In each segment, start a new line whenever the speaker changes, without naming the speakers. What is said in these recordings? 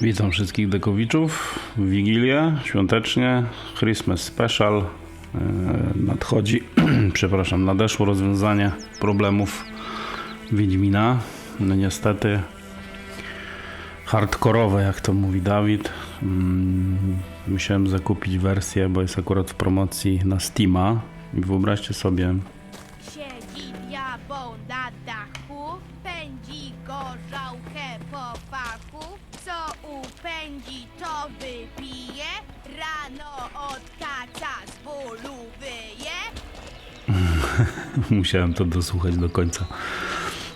Witam wszystkich dekowiczów w Wigilię, świątecznie, Christmas Special. e, Nadchodzi, przepraszam, nadeszło rozwiązanie problemów Wiedźmina. No niestety hardkorowe, jak to mówi Dawid. Mm, Musiałem zakupić wersję, bo jest akurat w promocji na Steama. I wyobraźcie sobie, Musiałem to dosłuchać do końca.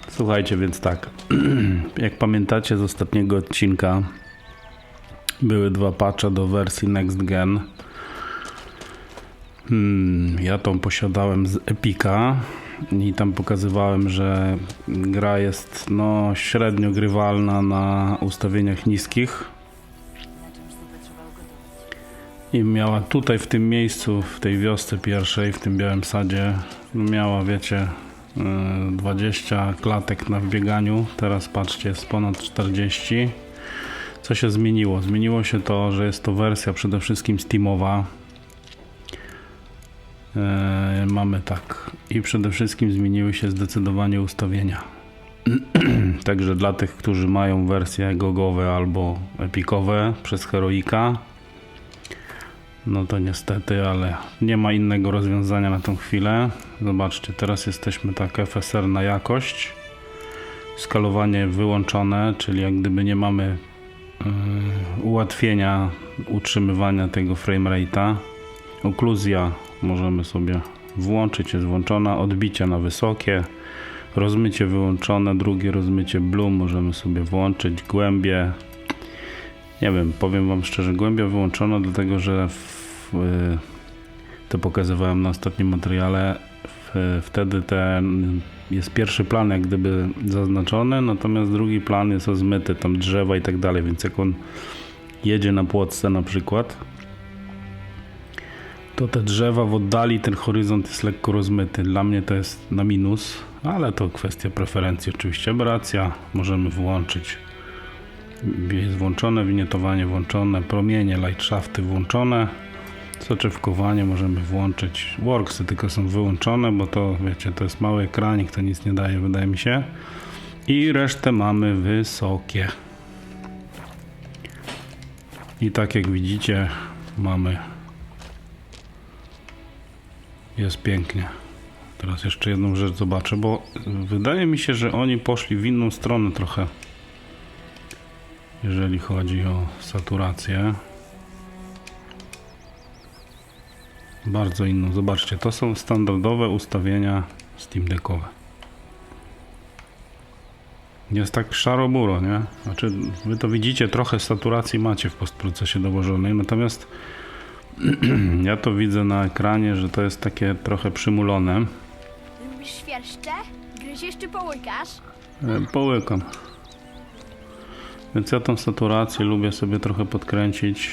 Słuchajcie, więc tak. Jak pamiętacie z ostatniego odcinka, były dwa patche do wersji Next Gen. Hmm, ja tą posiadałem z Epika i tam pokazywałem, że gra jest no, średnio grywalna na ustawieniach niskich. I miała tutaj w tym miejscu, w tej wiosce pierwszej, w tym białym sadzie, no miała wiecie yy, 20 klatek na wbieganiu. Teraz patrzcie, jest ponad 40. Co się zmieniło? Zmieniło się to, że jest to wersja przede wszystkim Steamowa. Yy, mamy tak. I przede wszystkim zmieniły się zdecydowanie ustawienia. Także dla tych, którzy mają wersje gogowe albo epikowe przez Heroika, no to niestety, ale nie ma innego rozwiązania na tą chwilę. Zobaczcie, teraz jesteśmy tak FSR na jakość. Skalowanie wyłączone, czyli jak gdyby nie mamy yy, ułatwienia utrzymywania tego framerate'a. Okluzja możemy sobie włączyć, jest włączona. Odbicie na wysokie. Rozmycie wyłączone, drugie rozmycie blue możemy sobie włączyć. Głębie nie wiem, powiem Wam szczerze, głębia wyłączona, dlatego że w, y, to pokazywałem na ostatnim materiale. W, wtedy ten jest pierwszy plan jak gdyby zaznaczony, natomiast drugi plan jest rozmyty, tam drzewa i tak dalej, więc jak on jedzie na płotce na przykład, to te drzewa w oddali, ten horyzont jest lekko rozmyty. Dla mnie to jest na minus, ale to kwestia preferencji oczywiście. Aberracja możemy włączyć jest włączone, winietowanie włączone, promienie, light shafty włączone, soczewkowanie możemy włączyć, worksy tylko są wyłączone, bo to wiecie, to jest mały ekranik, to nic nie daje, wydaje mi się. I resztę mamy wysokie. I tak jak widzicie, mamy jest pięknie. Teraz jeszcze jedną rzecz zobaczę, bo wydaje mi się, że oni poszli w inną stronę trochę jeżeli chodzi o saturację. Bardzo inną. Zobaczcie, to są standardowe ustawienia Steam Deckowe. Jest tak szaro-buro, nie? Znaczy, wy to widzicie, trochę saturacji macie w postprocesie dołożonej, natomiast ja to widzę na ekranie, że to jest takie trochę przymulone.
Lubisz świerszcze? Gryziesz czy połykasz?
E, Połykam. Więc ja tą saturację lubię sobie trochę podkręcić.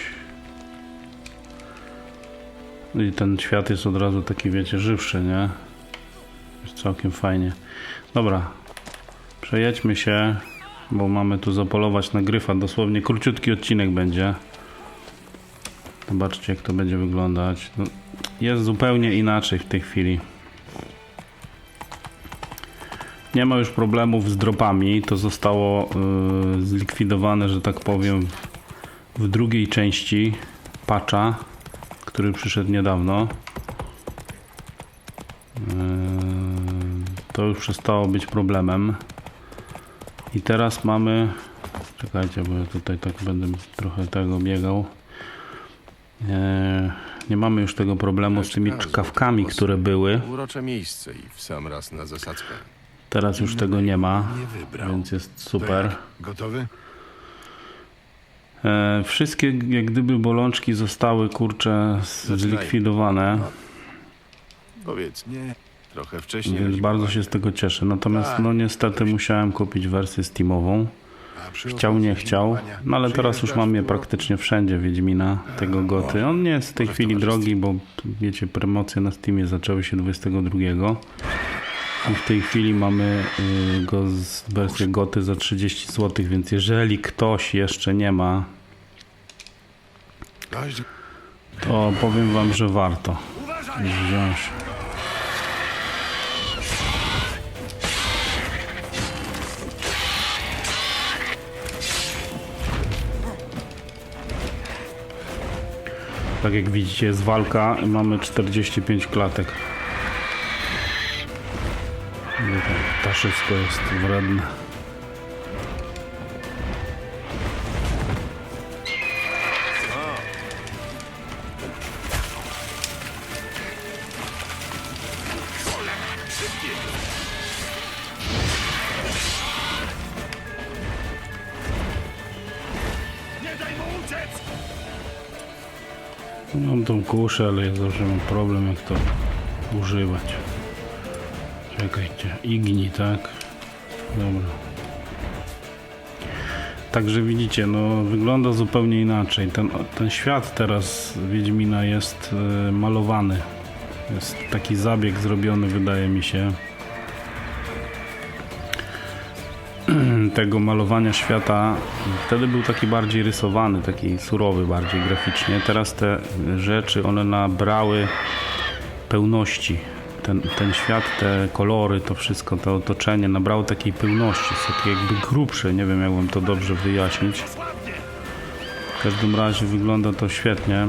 I ten świat jest od razu taki, wiecie, żywszy, nie? Jest całkiem fajnie. Dobra, przejedźmy się, bo mamy tu zapolować na gryfa. Dosłownie króciutki odcinek będzie. Zobaczcie, jak to będzie wyglądać. No, jest zupełnie inaczej w tej chwili. Nie ma już problemów z dropami. To zostało y, zlikwidowane, że tak powiem, w drugiej części patcha, który przyszedł niedawno. Y, to już przestało być problemem. I teraz mamy. Czekajcie, bo ja tutaj tak będę trochę tego biegał. E, Nie mamy już tego problemu z tymi czkawkami, które były.
Urocze miejsce i w sam raz na zasadzkę.
Teraz już tego nie ma, więc jest super.
Gotowy?
E, wszystkie jak gdyby bolączki zostały kurcze zlikwidowane,
Powiedz nie. Trochę wcześniej.
więc bardzo się z tego cieszę. Natomiast
Tak.
no niestety musiałem kupić wersję Steamową. Chciał, nie chciał, no ale teraz już mam je praktycznie wszędzie Wiedźmina, tego goty. On nie jest w tej chwili drogi, bo wiecie, promocje na Steamie zaczęły się 22. I w tej chwili mamy y, go z wersję goty za 30 zł, więc jeżeli ktoś jeszcze nie ma, to powiem wam, że warto wziąć. Tak jak widzicie jest walka mamy 45 klatek. Tak, Taszysko jest wredne. Mam tą kuszę, ale ja zawsze mam problem jak to używać. Czekajcie, igni, tak? Dobra. Także widzicie, no wygląda zupełnie inaczej. Ten, ten świat teraz Wiedźmina jest e, malowany. Jest taki zabieg zrobiony, wydaje mi się. Tego malowania świata. Wtedy był taki bardziej rysowany, taki surowy bardziej graficznie. Teraz te rzeczy, one nabrały pełności. Ten, ten świat, te kolory, to wszystko, to otoczenie nabrało takiej pełności, jest takie jakby grubsze, nie wiem jak wam to dobrze wyjaśnić. W każdym razie wygląda to świetnie.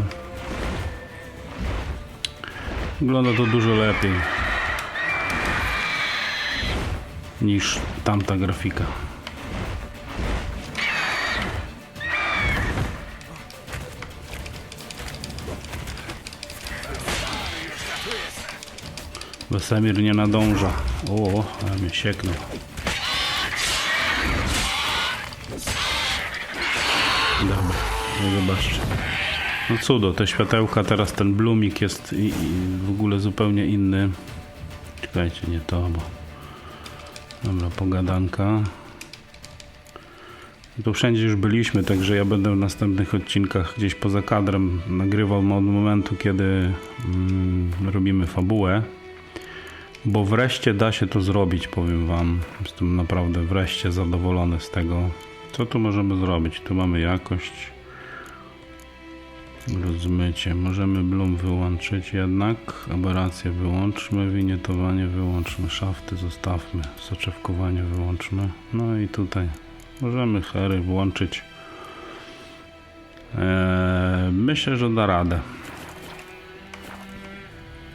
Wygląda to dużo lepiej niż tamta grafika. Wesemir nie nadąża. O, ale mnie sieknął. Dobra, no zobaczcie. No cudo, te światełka, teraz ten blooming jest i, i w ogóle zupełnie inny. Czekajcie, nie to, bo... Dobra, pogadanka. Tu wszędzie już byliśmy, także ja będę w następnych odcinkach gdzieś poza kadrem nagrywał od momentu, kiedy mm, robimy fabułę. Bo wreszcie da się to zrobić, powiem wam. Jestem naprawdę wreszcie zadowolony z tego. Co tu możemy zrobić? Tu mamy jakość. Rozmycie. Możemy bloom wyłączyć jednak. Aberrację wyłączmy. Winietowanie wyłączmy. Szafty zostawmy. Soczewkowanie wyłączmy. No i tutaj możemy hery włączyć. Eee, myślę, że da radę.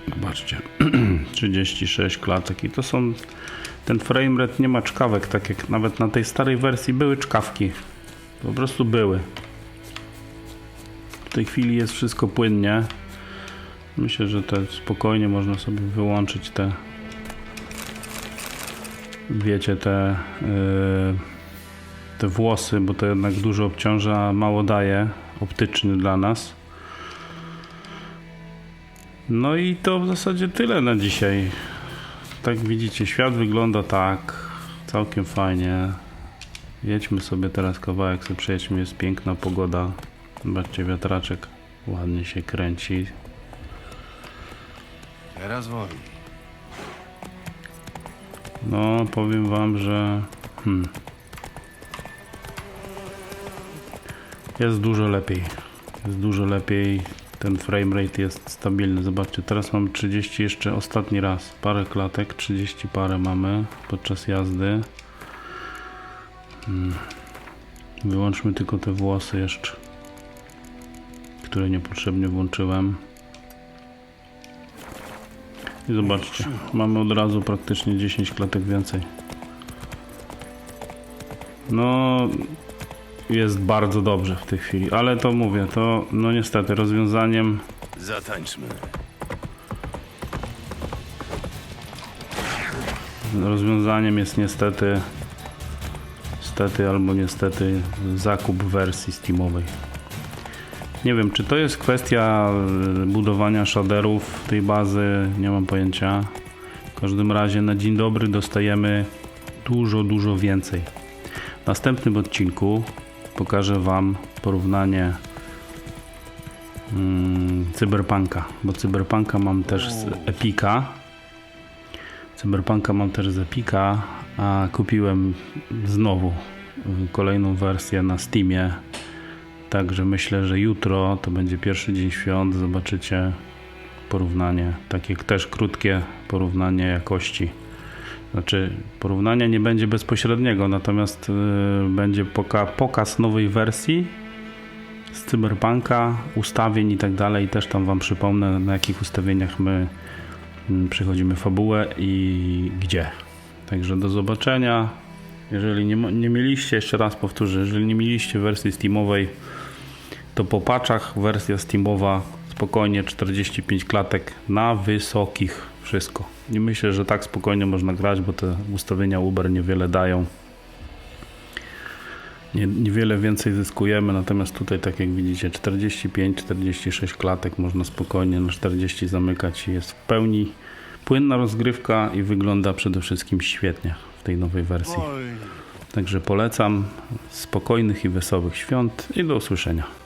Zobaczcie, 36 klatek i to są, ten framerate nie ma czkawek, tak jak nawet na tej starej wersji były czkawki, po prostu były. W tej chwili jest wszystko płynnie. Myślę, że to spokojnie można sobie wyłączyć te, wiecie, te, yy, te włosy, bo to jednak dużo obciąża, mało daje, optyczny dla nas. No i to w zasadzie tyle na dzisiaj. Tak widzicie, świat wygląda tak. Całkiem fajnie. Jedźmy sobie teraz kawałek, sobie przejedźmy, jest piękna pogoda. Zobaczcie, wiatraczek ładnie się kręci.
Teraz wolno.
No, powiem wam, że hmm, jest dużo lepiej. Jest dużo lepiej. Ten framerate jest stabilny. Zobaczcie, teraz mam 30 jeszcze ostatni raz. Parę klatek, 30 parę mamy podczas jazdy. Hmm. Wyłączmy tylko te włosy jeszcze, które niepotrzebnie włączyłem. I zobaczcie, mamy od razu praktycznie 10 klatek więcej. No, jest bardzo dobrze w tej chwili, ale to mówię, to no niestety rozwiązaniem
Zatańczmy.
rozwiązaniem jest niestety niestety albo niestety zakup wersji steamowej. Nie wiem, czy to jest kwestia y, budowania shaderów tej bazy, nie mam pojęcia. W każdym razie na dzień dobry dostajemy dużo, dużo więcej. W następnym odcinku pokażę Wam porównanie mm, Cyberpunka, bo Cyberpunka mam też z Epika. Cyberpunka mam też z Epika, a kupiłem znowu kolejną wersję na Steamie. Także myślę, że jutro to będzie pierwszy dzień świąt. Zobaczycie porównanie, takie też krótkie porównanie jakości. Znaczy, porównania nie będzie bezpośredniego, natomiast y, będzie poka pokaz nowej wersji z Cyberpunka, ustawień i tak dalej. Też tam Wam przypomnę, na jakich ustawieniach my mm, przechodzimy fabułę i gdzie. Także do zobaczenia. Jeżeli nie, nie mieliście, jeszcze raz powtórzę, jeżeli nie mieliście wersji Steamowej, to po paczach wersja Steamowa spokojnie 45 klatek na wysokich wszystko. I myślę, że tak spokojnie można grać, bo te ustawienia Uber niewiele dają. Nie, niewiele więcej zyskujemy, natomiast tutaj tak jak widzicie 45-46 klatek można spokojnie na 40 zamykać i jest w pełni płynna rozgrywka i wygląda przede wszystkim świetnie w tej nowej wersji. Także polecam spokojnych i wesołych świąt i do usłyszenia.